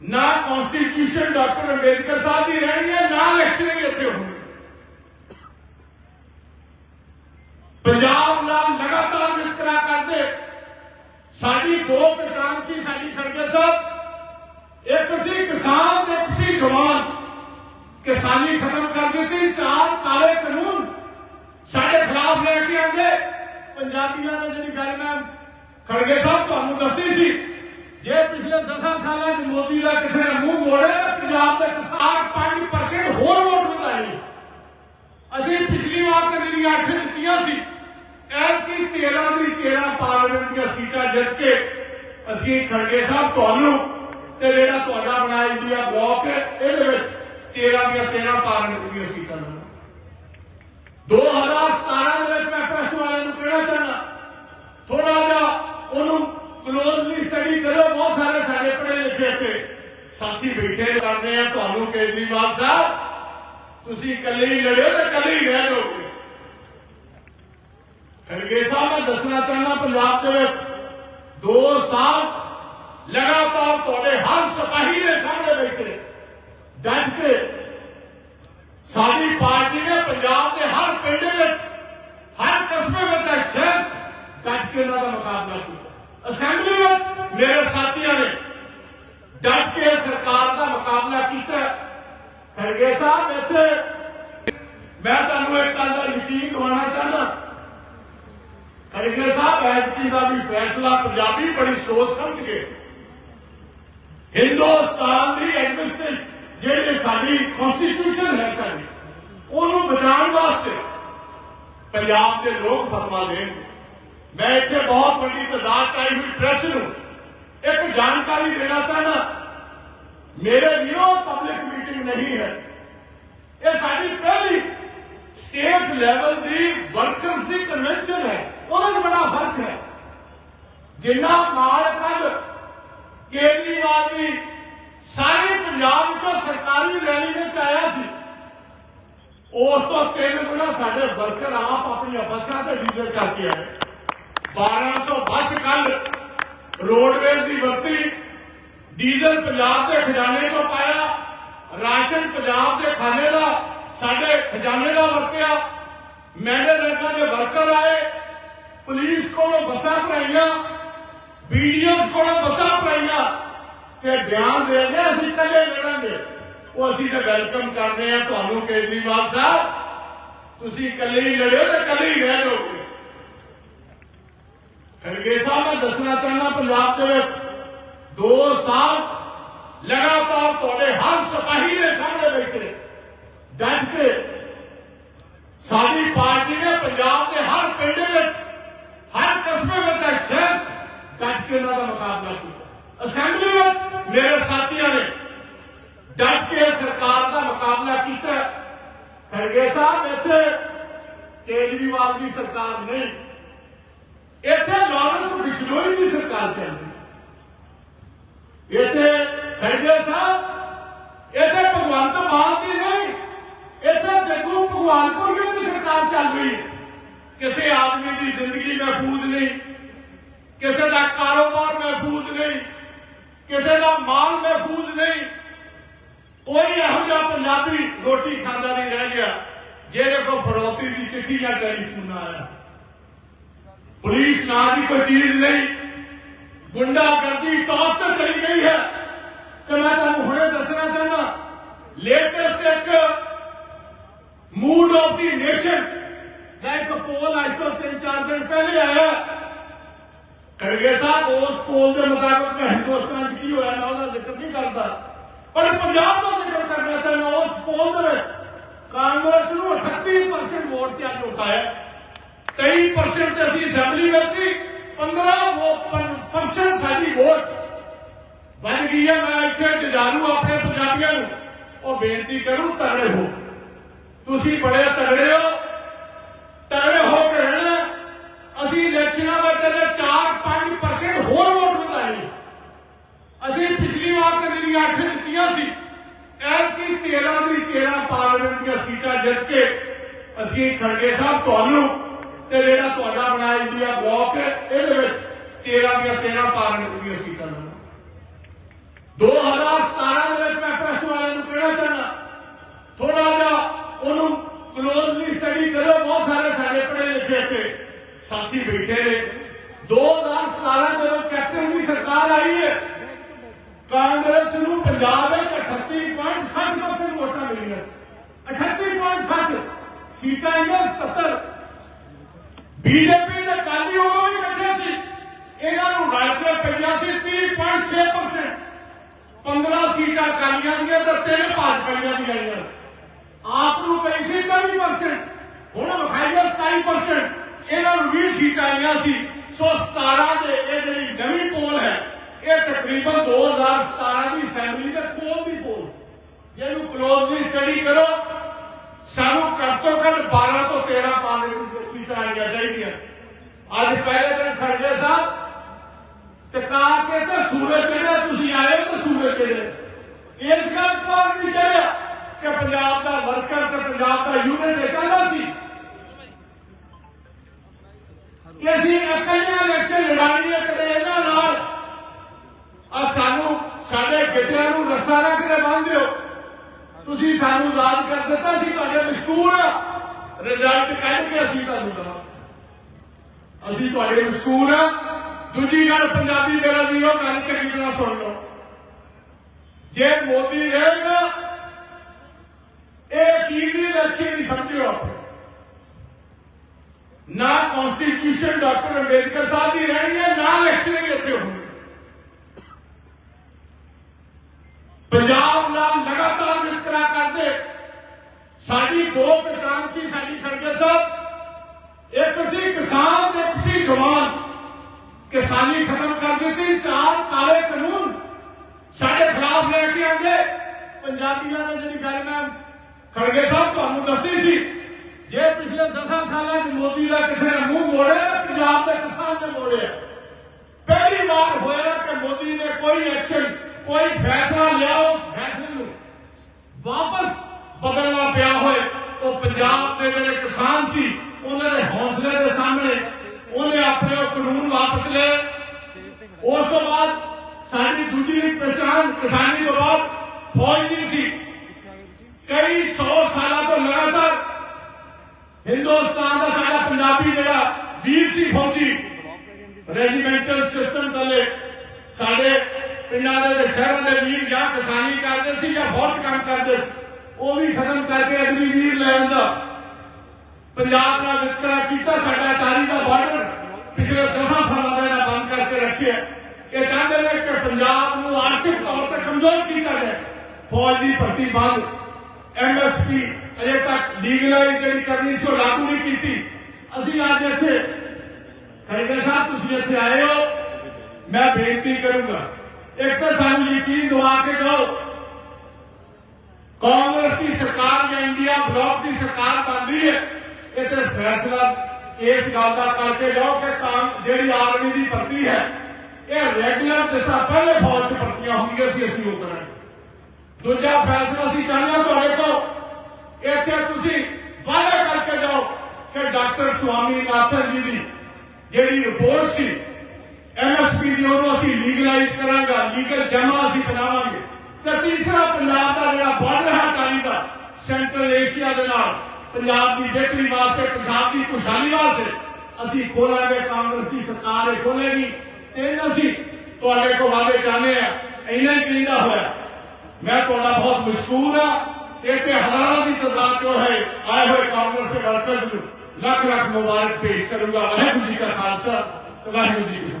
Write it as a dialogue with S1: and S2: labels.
S1: ਨਾ constitution doctor Ambedkar Sahib ਦੀ ਰਹਿਣੀ ਹੈ ਨਾ ਇਲੈਕਸ਼ਨ ਇੱਥੇ ਹੋਣੀ ਪੰਜਾਬ ਨਾਲ ਲਗਾਤਾਰ ਵਿਤਕਰਾ ਕਰਦੇ ਸਾਡੀ ਦੋ ਪਛਾਣ ਸੀ ਸਾਡੀ ਖੜਗੇ ਸਾਹਿਬ ਇੱਕ ਸੀ ਕਿਸਾਨ ਤੇ ਇੱਕ ਸੀ ਜਵਾਨ ਕਿਸਾਨੀ ਖਤਮ ਕਰ ਦਿੱਤੀ ਚਾਰ ਕਾਲੇ ਕਾਨੂੰਨ ਸਾਡੇ ਖਿਲਾਫ ਲੈ ਕੇ ਆਂਦੇ ਪੰਜਾਬੀਆਂ ਦਾ ਜਿਹੜੀ ਗੱਲ ਮੈਂ ਖੜਗੇ ਸਾਹਿਬ ਤੁਹਾਨੂੰ ਦੱਸੀ ਸੀ ਜੇ ਪਿਛਲੇ 10 ਸਾਲਾਂ 'ਚ ਮੋਦੀ ਦਾ ਕਿਸੇ ਨੇ ਮੂੰਹ ਮੋੜਿਆ ਤਾਂ ਪੰਜਾਬ ਦੇ ਕਿਸਾਨ 5% ਹੋਰ ਵੋਟ ਵਧਾਈ ਅਸੀਂ ਪਿਛਲੀ ਵਾਰ ਤੇ ਮੇਰੀਆਂ 8 ਜਿੱਤੀਆਂ ਸੀ। ਐਤਕੀ 13 ਦੀ 13 ਪਾਰਲੀਮੈਂਟ ਦੀਆਂ ਸੀਟਾਂ ਜਿੱਤ ਕੇ ਅਸੀਂ ਖੜਗੇ ਸਾਹਿਬ ਤੁਹਾਨੂੰ ਤੇ ਜਿਹੜਾ ਤੁਹਾਡਾ ਬਣਾਇਆ ਇੰਡੀਆ ਬਲੌਕ ਇਹਦੇ ਵਿੱਚ 13 ਦੀਆਂ 13 ਪਾਰਲੀਮੈਂਟ ਦੀਆਂ ਸੀਟਾਂ ਨੇ 2017 ਦੇ ਵਿੱਚ ਮੈਂ ਪ੍ਰੈਸ ਵਾਲਿਆਂ ਨੂੰ ਕਹਿਣਾ ਚਾਹੁੰਦਾ ਥੋੜਾ ਜਿਹਾ ਉਹਨੂੰ ਕਲੋਜ਼ਲੀ ਸਟੱਡੀ ਕਰੋ ਬਹੁਤ ਸਾਰੇ ਸਾਡੇ ਪੜ੍ਹੇ ਲਿਖੇ ਤੇ ਸਾਥੀ ਬੈਠੇ ਕਰਦੇ ਆ, ਤੁਹਾਨੂੰ ਕੇਜਰੀਵਾਲ ਸਾਹਿਬ, ਤੁਸੀਂ ਇਕੱਲੇ ਹੀ ਲੜਿਓ ਤੇ ਇਕੱਲੇ ਹੀ ਰਹਿ ਜਾਓਗੇ। ਖੜਗੇ ਸਾਹਿਬ, ਮੈਂ ਦੱਸਣਾ ਚਾਹੁੰਦਾ ਪੰਜਾਬ ਦੇ ਵਿੱਚ 2 ਸਾਲ ਲਗਾਤਾਰ ਤੁਹਾਡੇ ਹਰ ਸਿਪਾਹੀ ਦੇ ਸਾਹਮਣੇ ਬੈਠੇ। ਡਟ ਕੇ ਸਾਡੀ ਪਾਰਟੀ ਨੇ ਪੰਜਾਬ ਦੇ ਹਰ ਪਿੰਡ ਵਿੱਚ, ਹਰ ਕਸਬੇ ਵਿੱਚ ਇਹ ਸ਼ਹਿਰ 'ਚ ਡਟ ਕੇ ਇਹਨਾਂ ਦਾ ਮੁਕਾਬਲਾ ਕੀਤਾ। ਅਸੈਂਬਲੀ ਵਿੱਚ ਮੇਰੇ ਸਾਥੀਆਂ ਨੇ ਡਟ ਕੇ ਸਰਕਾਰ ਦਾ ਮੁਕਾਬਲਾ ਕੀਤਾ ਖੜਗੇ ਸਾਹਿਬ, ਇੱਥੇ ਮੈਂ ਤੁਹਾਨੂੰ ਇੱਕ ਗੱਲ ਦਾ ਯਕੀਨ ਦਿਵਾਉਣਾ ਚਾਹੁੰਦਾ ਖੜਗੇ ਸਾਹਿਬ, ਐਤਕੀ ਦਾ ਵੀ ਫੈਸਲਾ ਪੰਜਾਬੀ ਬੜੀ ਸੋਚ ਸਮਝ ਕੇ। ਹਿੰਦੁਸਤਾਨ ਦੀ ਐਡਮਿਨਿਸਟ੍ਰੇਸ਼ਨ ਜਿਹੜੀ ਸਾਡੀ ਕਨਸਟੀਟਿਊਸ਼ਨ ਹੈ ਸਾਡੀ, ਉਹਨੂੰ ਬਚਾਉਣ ਵਾਸਤੇ ਪੰਜਾਬ ਦੇ ਲੋਕ ਫਤਵਾ ਦੇਣ ਮੈਂ ਇੱਥੇ ਬਹੁਤ ਵੱਡੀ ਤਦਾਦ ਚ ਆਈ ਹੋਈ ਪ੍ਰੈਸ ਨੂੰ ਇੱਕ ਜਾਣਕਾਰੀ ਦੇਣਾ ਚਾਹੁੰਦਾ, ਮੇਰੇ ਵੀਰੋ ਪਬਲਿਕ ਮੀਟਿੰਗ ਨਹੀਂ ਹੈ। ਇਹ ਸਾਡੀ ਪਹਿਲੀ ਸਟੇਟ ਲੈਵਲ ਦੀ ਵਰਕਰਸ ਦੀ ਕਨਵੈਨਸ਼ਨ ਹੈ। ਉਹਦੇ ਬੜਾ ਫ਼ਰਕ ਹੈ। ਜਿੰਨਾ ਮਾਲ ਕੱਲ ਕੇਜਰੀਵਾਲ ਦੀ, ਸਾਰੇ ਪੰਜਾਬ ਵਿੱਚੋਂ ਸਰਕਾਰੀ ਰੈਲੀ ਵਿੱਚ ਆਇਆ ਸੀ। ਉਸ ਤੋਂ ਤਿੰਨ ਗੁਣਾ ਸਾਡੇ ਵਰਕਰ ਆਪ ਆਪਣੀਆਂ ਬੱਸਾਂ ਤੇ ਡੀਜ਼ਲ ਕਰਕੇ ਆਏ। 1200 ਬੱਸ ਕੱਲ ਰੋਡਵੇਜ਼ ਦੀ ਵਰਤੀ ਡੀਜ਼ਲ ਪੰਜਾਬ ਦੇ ਖਜ਼ਾਨੇ ਤੋਂ ਪਾਇਆ, ਰਾਸ਼ਨ ਪੰਜਾਬ ਦੇ ਖਾਨੇ ਦਾ, ਸਾਡੇ ਖਜ਼ਾਨੇ ਦਾ ਵਰਤਿਆ, ਮੈਨੇ ਰੰਗਾਂ ਦੇ ਵਰਕਰ ਆਏ, ਪੁਲਿਸ ਕੋਲੋਂ ਬੱਸਾਂ ਭਰਾਈਆਂ ਬੀਡੀਓਸ ਕੋਲੋਂ ਬੱਸਾਂ ਭਰਾਈਆਂ, ਤੇ ਬਿਆਨ ਦੇ ਗਏ ਅਸੀਂ ਕੱਲੇ ਲੜਾਂਗੇ। ਉਹ ਅਸੀਂ ਤਾਂ ਵੈਲਕਮ ਕਰ ਰਹੇ ਆ ਤੁਹਾਨੂੰ, ਕੇਜਰੀਵਾਲ ਸਾਹਿਬ। ਤੁਸੀਂ ਇਕੱਲੇ ਹੀ ਲੜਿਓ ਤੇ ਇਕੱਲੇ ਹੀ ਰਹਿ ਜਾਓਗੇ। ਖੜਗੇ ਸਾਹਿਬ, ਮੈਂ ਦੱਸਣਾ ਚਾਹੁੰਦਾ ਪੰਜਾਬ ਦੇ ਵਿੱਚ 2 ਸਾਲ ਲਗਾਤਾਰ ਤੁਹਾਡੇ ਹਰ ਸਿਪਾਹੀ ਦੇ ਸਾਹਮਣੇ ਬੈਠੇ। ਡਟ ਕੇ ਸਾਡੀ ਪਾਰਟੀ ਨੇ ਪੰਜਾਬ ਦੇ ਹਰ ਪਿੰਡ ਵਿੱਚ, ਹਰ ਕਸਬੇ ਵਿੱਚ ਇਹ ਸ਼ਹਿਰ 'ਚ ਡਟ ਕੇ ਇਹਨਾਂ ਦਾ ਮੁਕਾਬਲਾ ਕੀਤਾ। ਅਸੈਂਬਲੀ ਵਿੱਚ ਮੇਰੇ ਸਾਥੀਆਂ ਨੇ ਡਟ ਕੇ ਸਰਕਾਰ ਦਾ ਮੁਕਾਬਲਾ ਕੀਤਾ। ਖੜਗੇ ਸਾਹਿਬ, ਇੱਥੇ ਕੇਜਰੀਵਾਲ ਦੀ ਸਰਕਾਰ ਨਹੀਂ। ਇੱਥੇ ਲਾਰੈਂਸ ਬਿਸ਼ਨੋਈ ਦੀ ਸਰਕਾਰ ਚੱਲਦੀ ਇੱਥੇ ਖੜਗੇ ਸਾਹਿਬ, ਇੱਥੇ ਭਗਵੰਤ ਮਾਨ ਦੀ ਨਹੀਂ, ਇੱਥੇ ਜੱਗੂ ਭਗਵਾਨਪੁਰ ਦੀ ਸਰਕਾਰ ਚੱਲ ਰਹੀ ਕਿਸੇ ਆਦਮੀ ਦੀ ਜ਼ਿੰਦਗੀ ਮਹਿਫੂਜ਼ ਨਹੀਂ, ਕਿਸੇ ਦਾ ਕਾਰੋਬਾਰ ਮਹਿਫੂਜ਼ ਨਹੀਂ, ਕਿਸੇ ਦਾ ਮਾਲ ਮਹਿਫੂਜ਼ ਨਹੀਂ। ਕੋਈ ਇਹੋ ਜਿਹਾ ਪੰਜਾਬੀ ਰੋਟੀ ਖਾਂਦਾ ਨਹੀਂ ਰਹਿ ਗਿਆ, ਜਿਹਦੇ ਕੋਲ ਫਰੋਤੀ ਦੀ ਚਿੱਠੀ ਜਾਂ ਟੈਲੀਫੋਨ ਆਇਆ। ਪੁਲਿਸ ਨਾਂ ਦੀ ਕੋਈ ਚੀਜ਼ ਨਹੀਂ ਗੁੰਡਾਗਰਦੀ ਟੌਪ ਤੇ ਚਲੀ ਗਈ ਹੈ ਤੇ ਮੈਂ ਤੁਹਾਨੂੰ ਹੁਣੇ ਦੱਸਣਾ ਚਾਹੁੰਦਾ ਲੇਟੈਸਟ ਇੱਕ ਮੂਡ ਆਫ ਦੀ ਨੇਸ਼ਨ ਦਾ ਇੱਕ ਪੋਲ ਅੱਜ ਤੋਂ ਤਿੰਨ ਚਾਰ ਦਿਨ ਪਹਿਲੇ ਆਇਆ ਖੜਗੇ ਸਾਹਿਬ ਉਸ ਪੋਲ ਦੇ ਮੁਤਾਬਕ ਮੈਂ ਹਿੰਦੁਸਤਾਨ 'ਚ ਕੀ ਹੋਇਆ ਮੈਂ ਉਹਦਾ ਜ਼ਿਕਰ ਨਹੀਂ ਕਰਦਾ ਪਰ ਪੰਜਾਬ ਦਾ ਜ਼ਿਕਰ ਕਰਨਾ ਚਾਹੁੰਦਾ ਉਸ ਪੋਲ ਦੇ ਵਿੱਚ ਕਾਂਗਰਸ ਨੂੰ 38% ਵੋਟ ਤੇ ਅੱਜ ਉਠਾਇਆ 23% ਤੇ ਅਸੀਂ ਅਸੈਂਬਲੀ ਵਿੱਚ ਸੀ 15% ਸਾਡੀ ਵੋਟ ਬਣ ਗਈ ਹੈ ਮੈਂ ਇੱਥੇ ਜਜਾਰੂ ਆਪਣੇ ਪੰਜਾਬੀਆਂ ਨੂੰ ਉਹ ਬੇਨਤੀ ਕਰੂ, ਤਗੜੇ ਹੋ। ਤੁਸੀਂ ਬੜੇ ਤਗੜੇ ਹੋ। ਤਗੜੇ ਹੋ ਕੇ ਰਹਿਣਾ। ਅਸੀਂ ਇਲੈਕਸ਼ਨਾਂ ਵਿੱਚ ਅਜੇ 4-5% ਹੋਰ ਵੋਟ ਵਧਾਈ ਅਸੀਂ ਪਿਛਲੀ ਵਾਰ ਤੇ ਮੇਰੀਆਂ 8 ਜਿੱਤੀਆਂ ਸੀ। ਐਤਕੀ 13 ਦੀ 13 ਪਾਰਲੀਮੈਂਟ ਦੀਆਂ ਸੀਟਾਂ ਜਿੱਤ ਕੇ ਅਸੀਂ ਖੜਗੇ ਸਾਹਿਬ, ਤੁਹਾਨੂੰ ਤੇ ਜਿਹੜਾ ਤੁਹਾਡਾ ਬਣਾ ਇੰਡੀਆ ਬਲੌਕ ਇਹਦੇ ਵਿੱਚ 13 ਦੀਆਂ 13 ਪਾਰਲੀਮੈਂਟਰੀਆਂ ਸੀਟਾਂ ਨੇ। 2017 ਦੇ ਵਿੱਚ ਮੈਂ ਪ੍ਰੈਸ ਵਾਲਿਆਂ ਨੂੰ ਕਹਿਣਾ ਚਾਹੁੰਦਾ ਥੋੜਾ ਜਿਹਾ ਉਹਨੂੰ ਕਲੋਜ਼ਲੀ ਸਟੱਡੀ ਕਰੋ ਬਹੁਤ ਸਾਰੇ ਸਾਡੇ ਪੜ੍ਹੇ ਲਿਖੇ ਤੇ ਸਾਥੀ ਬੈਠੇ ਨੇ। 2017 ਜਦੋਂ ਕੈਪਟਨ ਦੀ ਸਰਕਾਰ ਆਈ ਹੈ, ਕਾਂਗਰਸ ਨੂੰ ਪੰਜਾਬ ਵਿੱਚ 38.60% ਵੋਟਾਂ ਮਿਲੀਆਂ 38.60 ਸੀਟਾਂ ਇਹਨਾਂ ਬੀਜੇਪੀ ਦੇ ਕਾਲੀ ਉਦੋਂ ਵੀ ਇਕੱਠੇ ਸੀ। ਇਹਨਾਂ ਨੂੰ ਰਲ ਕੇ ਪਈਆਂ ਸੀ 30.6% 15 ਸੀਟਾਂ ਕਾਲੀਆਂ ਦੀਆਂ ਤੇ ਤਿੰਨ ਭਾਜਪਾਈਆਂ ਦੀਆਂ ਆਈਆਂ ਸੀ। ਆਪ ਨੂੰ ਪਈ ਸੀ 40% ਹੁਣ ਵਿਖਾਈਆ 27% ਇਹਨਾਂ ਨੂੰ 20 ਸੀਟਾਂ ਆਈਆਂ ਸੀ। ਸੋ 17 ਦੇ ਇਹ ਜਿਹੜੀ ਨਵੀਂ ਪੋਲ ਹੈ, ਇਹ ਤਕਰੀਬਨ 2017 ਦੀ ਅਸੈਂਬਲੀ ਦੇ ਕੋਲ ਦੀ ਪੋਲ। ਜਿਹਨੂੰ ਕਲੋਜ਼ਲੀ ਸਟੱਡੀ ਕਰੋ ਸਾਨੂੰ ਘੱਟ ਤੋਂ ਘੱਟ 12 ਤੋਂ 13 ਪਾਰਲੀਮੈਂਟ ਸੀਟਾਂ ਆਈਆਂ ਚਾਹੀਦੀਆਂ। ਅੱਜ ਪਹਿਲੇ ਦਿਨ ਖੜਗੇ ਸਾਹਿਬ ਟਿਕਾ ਕੇ ਤੇ ਸੂਰਜ ਚੜਿਆ ਤੁਸੀਂ ਆਏ ਹੋ ਸੂਰਜ ਚੜਿਆ ਇਸ ਗੱਲ ਪਰ ਨਹੀਂ ਚੜਿਆ ਕਿ ਪੰਜਾਬ ਦਾ ਵਰਕਰ ਤੇ ਪੰਜਾਬ ਦਾ ਯੂਨੀਅਨ ਇਕੱਲਾ ਸੀ। ਕਿ ਅਸੀਂ ਇਕੱਲਿਆਂ ਇਲੈਕਸ਼ਨ ਲੜਾਣੀ ਹੈ ਕਦੇ ਇਹਨਾਂ ਨਾਲ ਆ ਸਾਨੂੰ ਸਾਡੇ ਗਿੱਟਿਆਂ ਨੂੰ ਰੱਸਾ ਰੱਖ ਕੇ ਬੰਨ੍ਹ ਦਿਓ। ਤੁਸੀਂ ਸਾਨੂੰ ਆਜ਼ਾਦ ਕਰ ਦਿੱਤਾ ਰਿਜ਼ਲਟ ਕੱਢ ਕੇ ਅਸੀਂ ਤੁਹਾਨੂੰ ਦਵਾਂ ਅਸੀਂ ਤੁਹਾਡੇ ਮਸ਼ਕੂਰ ਆ ਦੂਜੀ ਗੱਲ ਪੰਜਾਬੀ ਮੇਰਾ ਵੀਰੋ ਗੱਲ ਚੰਗੀ ਤਰ੍ਹਾਂ ਸੁਣ ਲਓ। ਜੇ ਮੋਦੀ ਰਹੇਗਾ ਇਹ ਕੀਵੀ ਇਲੈਕਸ਼ਨ ਨਹੀਂ ਸਮਝਿਓ ਆਪ ਨਾ ਕਨਸਟੀਟਿਊਸ਼ਨ ਡਾਕਟਰ ਅੰਬੇਦਕਰ ਸਾਹਿਬ ਦੀ ਰਹਿਣੀ ਹੈ, ਨਾ ਇਲੈਕਸ਼ਨ ਇੱਥੇ ਹੋਣੀ ਸਾਡੀ ਦੋ ਪਛਾਣ ਸੀ, ਸਾਡੀ ਖੜਗੇ ਸਾਹਿਬ ਇੱਕ ਸੀ ਕਿਸਾਨ, ਇੱਕ ਸੀ ਜਵਾਨ ਕਿਸਾਨੀ ਖਤਮ ਕਰ ਦਿੱਤੀ, ਚਾਰ ਕਾਲੇ ਕਾਨੂੰਨ ਸਾਡੇ ਖਿਲਾਫ ਲੈ ਕੇ ਆਂਦੇ ਪੰਜਾਬੀਆਂ ਦੀ ਜਿਹੜੀ ਗੱਲ ਮੈਂ ਖੜਗੇ ਸਾਹਿਬ ਤੁਹਾਨੂੰ ਦੱਸੀ ਸੀ, ਜੇ ਪਿਛਲੇ 10 ਸਾਲਾਂ 'ਚ ਮੋਦੀ ਦਾ ਕਿਸੇ ਨੇ ਮੂੰਹ ਮੋੜਿਆ, ਪੰਜਾਬ ਦੇ ਕਿਸਾਨ ਨੇ ਮੋੜਿਆ। ਪਹਿਲੀ ਵਾਰ ਹੋਇਆ ਕਿ ਮੋਦੀ ਨੇ ਕੋਈ ਐਕਸ਼ਨ ਕੋਈ ਫੈਸਲਾ ਲਿਆ ਉਸ ਫੈਸਲੇ ਨੂੰ। ਵਾਪਸ ਬਦਲਣਾ ਪਿਆ ਹੋਏ ਉਹ ਪੰਜਾਬ ਦੇ ਜਿਹੜੇ ਕਿਸਾਨ ਸੀ, ਉਹਨਾਂ ਦੇ ਹੌਸਲੇ ਦੇ ਸਾਹਮਣੇ ਉਹਨੇ ਆਪਣੇ ਉਹ ਕਾਨੂੰਨ ਵਾਪਸ ਲਏ। ਉਸ ਤੋਂ ਬਾਅਦ ਸਾਡੀ ਦੂਜੀ ਪਛਾਣ ਕਿਸਾਨੀ ਤੋਂ ਬਾਅਦ ਫੌਜ ਦੀ ਸੀ। ਕਈ 100 ਸਾਲਾਂ ਤੋਂ ਲਗਾਤਾਰ ਹਿੰਦੁਸਤਾਨ ਦਾ ਸਾਡਾ ਪੰਜਾਬੀ ਜਿਹੜਾ ਵੀਰ ਸੀ ਫੌਜੀ ਰੈਜੀਮੈਂਟਲ ਸਿਸਟਮ ਥੱਲੇ ਸਾਡੇ ਪਿੰਡਾਂ ਦੇ ਸ਼ਹਿਰਾਂ ਦੇ ਵੀਰ ਜਾਂ ਕਿਸਾਨੀ ਕਰਦੇ ਸੀ ਜਾਂ ਬਹੁਤ ਕੰਮ ਕਰਦੇ ਸੀ। ਉਹ ਵੀ ਖਤਮ ਕਰਕੇ ਅਗਲੀ ਵੀਰ ਲੈ ਆਂਦਾ ਪੰਜਾਬ ਨਾਲ ਵਿਤਕਰਾ ਕੀਤਾ, ਸਾਡਾ ਟਾਰੀ ਦਾ ਬਾਰਡਰ ਪਿਛਲੇ 10 ਸਾਲਾਂ ਦਾ ਇਹਨਾਂ ਬੰਦ ਕਰਕੇ ਰੱਖਿਆ। ਇਹ ਚਾਹੁੰਦੇ ਨੇ ਕਿ ਪੰਜਾਬ ਨੂੰ ਆਰਥਿਕ ਤੌਰ ਤੇ ਕਮਜ਼ੋਰ ਕੀਤਾ ਜਾਏ। ਫੌਜ ਦੀ ਭਰਤੀ ਬੰਦ ਐਮਐਸਪੀ ਅਜੇ ਤੱਕ ਲੀਗਲਾਈਜ਼ ਜਿਹੜੀ ਕਰਨੀ ਸੀ, ਉਹ ਲਾਗੂ ਨਹੀਂ ਕੀਤੀ। ਅਸੀਂ ਅੱਜ ਇੱਥੇ ਖੜਗੇ ਸਾਹਿਬ, ਤੁਸੀਂ ਇੱਥੇ ਆਏ ਹੋ। ਮੈਂ ਬੇਨਤੀ ਕਰੂੰਗਾ ਇੱਕ ਤਾਂ ਸਾਨੂੰ ਯਕੀਨ ਦਵਾ ਕੇ ਕਹੋ ਕਾਂਗਰਸ ਦੀ ਸਰਕਾਰ ਜਾਂ ਇੰਡੀਆ ਬਲੌਕ ਦੀ ਸਰਕਾਰ ਬਣਦੀ ਹੈ, ਇਹ ਤੇ ਫੈਸਲਾ ਇਸ ਗੱਲ ਦਾ ਕਰਕੇ ਜਾਓ ਕਿ ਕਾਂ ਜਿਹੜੀ ਆਰਮੀ ਦੀ ਭਰਤੀ ਹੈ, ਇਹ ਰੈਗੂਲਰ ਜਿਸ ਪਹਿਲੇ ਫੌਜ 'ਚ ਭਰਤੀਆਂ ਹੁੰਦੀਆਂ ਸੀ, ਅਸੀਂ ਉਹ ਕਰਾਂਗੇ ਦੂਜਾ ਫੈਸਲਾ ਅਸੀਂ ਚਾਹੁੰਦੇ ਹਾਂ ਤੁਹਾਡੇ ਕੋਲ, ਇੱਥੇ ਤੁਸੀਂ ਵਾਅਦਾ ਕਰਕੇ ਜਾਓ ਕਿ ਡਾਕਟਰ ਸਵਾਮੀ ਨਾਥਨ ਜੀ ਦੀ ਜਿਹੜੀ ਰਿਪੋਰਟ ਸੀ ਐਮਐਸਪੀ ਦੀ, ਉਹਨੂੰ ਅਸੀਂ ਲੀਗਲਾਈਜ਼ ਕਰਾਂਗਾ ਲੀਗਲ ਜਮਾ ਅਸੀਂ ਬਣਾਵਾਂਗੇ। ਤੇ ਤੀਸਰਾ ਪੰਜਾਬ ਦਾ ਜਿਹੜਾ ਬਾਰਡਰ ਹੈ ਟਾਈ ਦਾ ਸੈਂਟਰਲ ਏਸ਼ੀਆ ਦੇ ਨਾਲ, ਪੰਜਾਬ ਦੀ ਬਿਹਤਰੀ ਵਾਸਤੇ, ਪੰਜਾਬ ਦੀ ਖੁਸ਼ਹਾਲੀ ਵਾਸਤੇ, ਅਸੀਂ ਖੋਲਾਂਗੇ, ਕਾਂਗਰਸ ਦੀ ਸਰਕਾਰ ਇਹ ਖੋਲੇਗੀ ਤੇ ਅਸੀਂ ਤੁਹਾਡੇ ਕੋਲ ਵਾਅਦੇ ਚਾਹੁੰਦੇ ਆ, ਇੰਨਾ ਹੀ ਕਹਿੰਦਾ ਹੋਇਆ। ਮੈਂ ਤੁਹਾਡਾ ਬਹੁਤ ਮਸ਼ਕੂਰ ਆ, ਇੱਥੇ ਹਜ਼ਾਰਾਂ ਦੀ ਤਾਦਾਦ ਚੋਂ ਹੈ ਆਏ ਹੋਏ ਕਾਂਗਰਸ ਦੇ ਵਰਕਰਸ ਨੂੰ ਲੱਖ ਲੱਖ ਮੁਬਾਰਕ ਪੇਸ਼ ਕਰੂੰਗਾ। ਵਾਹਿਗੁਰੂ ਜੀ ਕਾ ਖਾਲਸਾ, ਵਾਹਿਗੁਰੂ ਜੀ